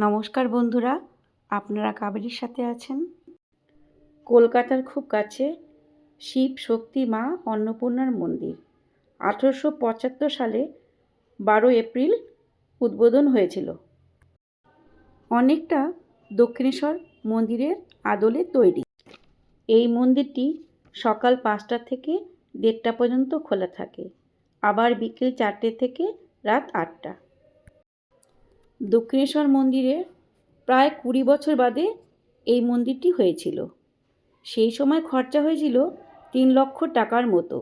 নমস্কার বন্ধুরা, আপনারা কাবেরীর সাথে আছেন? কলকাতার খুব কাছে শিব শক্তি মা অন্নপূর্ণার মন্দির। আঠেরোশো পঁচাত্তর সালে বারো এপ্রিল উদ্বোধন হয়েছিল। অনেকটা দক্ষিণেশ্বর মন্দিরের আদলে তৈরি। এই মন্দিরটি সকাল পাঁচটা থেকে দেড়টা পর্যন্ত খোলা থাকে। আবার বিকেল চারটে থেকে রাত আটটা। দক্ষিণেশ্বর মন্দিরে প্রায় কুড়ি বছর বাদে এই মন্দিরটি হয়েছিল। সেই সময় খরচা হয়েছিল তিন লক্ষ টাকার মতো।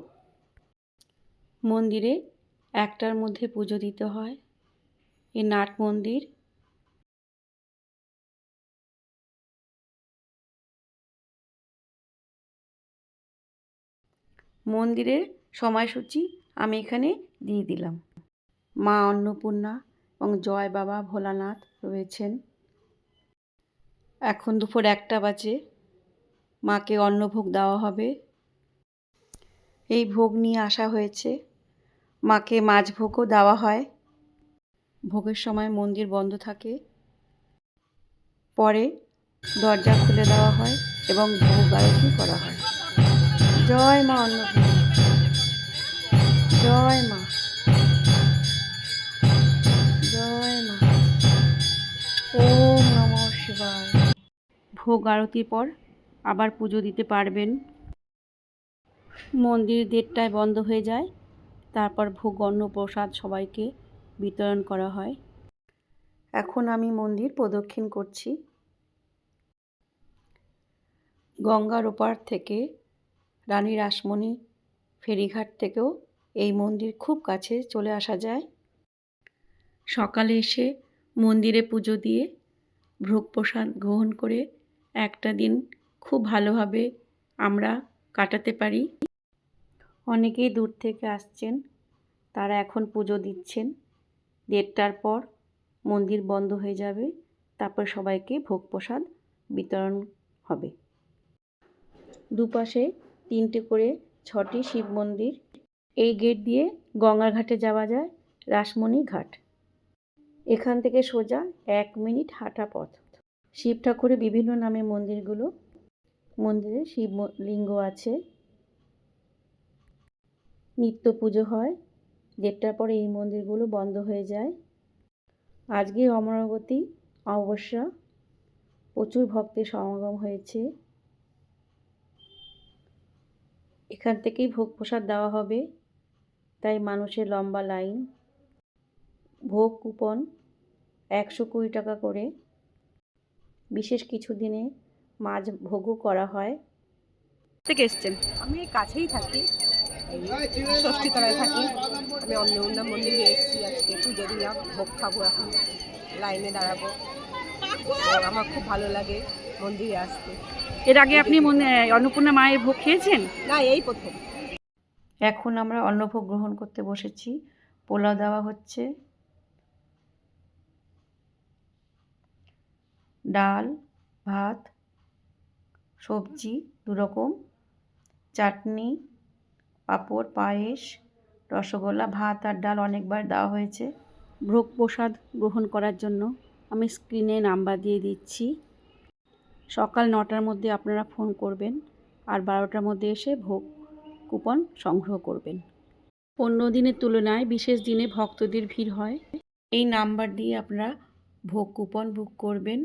মন্দিরে একটার মধ্যে পুজো দিতে হয়। এ নাট মন্দির মন্দিরের সময়সূচি আমি এখানে দিয়ে দিলাম। মা অন্নপূর্ণা এবং জয় বাবা ভোলানাথ রয়েছেন। এখন দুপুর একটা বাজে। মাকে অন্নভোগ দেওয়া হবে। এই ভোগ নিয়ে আসা হয়েছে। মাকে মাছ ভোগও দেওয়া হয়। ভোগের সময় মন্দির বন্ধ থাকে। পরে দরজা খুলে দেওয়া হয় এবং ভোগ আরতি করা হয়। জয় মা অন্নপূর্ণা জয় মা। ভোগ আরতির পর আবার পুজো দিতে পারবেন। মন্দির দেড়টায় বন্ধ হয়ে যায়। তারপর ভোগ, অন্ন, প্রসাদ সবাইকে বিতরণ করা হয়। এখন আমি মন্দির প্রদক্ষিণ করছি। গঙ্গার ওপার থেকে রানী রাসমণি ফেরিঘাট থেকেও এই মন্দির খুব কাছে চলে আসা যায়। সকালে এসে মন্দিরে পুজো দিয়ে ভোগ প্রসাদ গ্রহণ করে একটা দিন খুব ভালোভাবে আমরা কাটাতে পারি। অনেকেই দূর থেকে আসছেন, তারা এখন পুজো দিচ্ছেন। দেড়টার পর মন্দির বন্ধ হয়ে যাবে, তারপর সবাইকে ভোগ প্রসাদ বিতরণ হবে। দুপাশে তিনটে করে ছটি শিব মন্দির। এই গেট দিয়ে গঙ্গার ঘাটে যাওয়া যায় রাসমণি ঘাট। এখান থেকে সোজা এক মিনিট হাঁটা পথ। শিব ঠাকুরের বিভিন্ন নামে মন্দিরগুলো, মন্দিরে শিব লিঙ্গ আছে। নিত্য পুজো হয়। দেড়টার পরে এই মন্দিরগুলো বন্ধ হয়ে যায়। আজকে অমরাবতী অমাবস্যা, প্রচুর ভক্তের সমাগম হয়েছে। এখান থেকেই ভোগ প্রসাদ দেওয়া হবে। তাই মানুষের লম্বা লাইন। ভোগ কুপন একশো কুড়ি টাকা করে। বিশেষ কিছু দিনে মাছ ভোগও করা হয়। থেকে এসছেন। আমি কাছেই থাকি ষষ্ঠীতলায় থাকি। আমি অন্নপূর্ণা মন্দিরে এসেছি আজকে পুজো দিলাম ভোগ খাব এখন লাইনে দাঁড়াবো। আমার খুব ভালো লাগে মন্দিরে আসতে। এর আগে আপনি মনে- অন্নপূর্ণা মায়ের ভোগ খেয়েছেন? না এই প্রথম। এখন আমরা অন্নভোগ গ্রহণ করতে বসেছি। পোলাও দেওয়া হচ্ছে। ডাল, ভাত, সবজি দুরকম। চাটনি, পাঁপড়, পায়েস, রসগোল্লা, ভাত আর ডাল অনেকবার দেওয়া হয়েছে। ভোগ প্রসাদ গ্রহণ করার জন্য আমি স্ক্রিনে নাম্বার দিয়ে দিচ্ছি। সকাল নটার মধ্যে আপনারা ফোন করবেন আর বারোটার মধ্যে এসে ভোগ কুপন সংগ্রহ করবেন। অন্য দিনের তুলনায় বিশেষ দিনে ভক্তদের ভিড় হয়। এই নাম্বার দিয়ে আপনারা ভোগ কুপন বুক করবেন।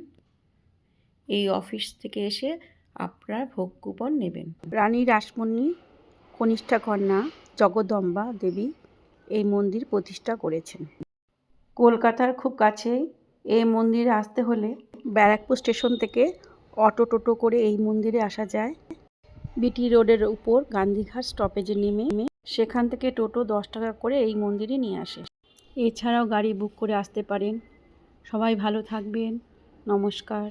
এই অফিস থেকে এসে আপনারা ভোগ কুপন নেবেন। রানী রাসমণি কনিষ্ঠা কন্যা জগদম্বা দেবী এই মন্দির প্রতিষ্ঠা করেছেন। কলকাতার খুব কাছেই এই মন্দিরে আসতে হলে ব্যারাকপুর স্টেশন থেকে অটো টোটো করে এই মন্দিরে আসা যায়। বিটি রোডের উপর গান্ধীঘাট স্টপেজে নেমে সেখান থেকে টোটো দশ টাকা করে এই মন্দিরে নিয়ে আসে। এছাড়াও গাড়ি বুক করে আসতে পারেন। সবাই ভালো থাকবেন। নমস্কার।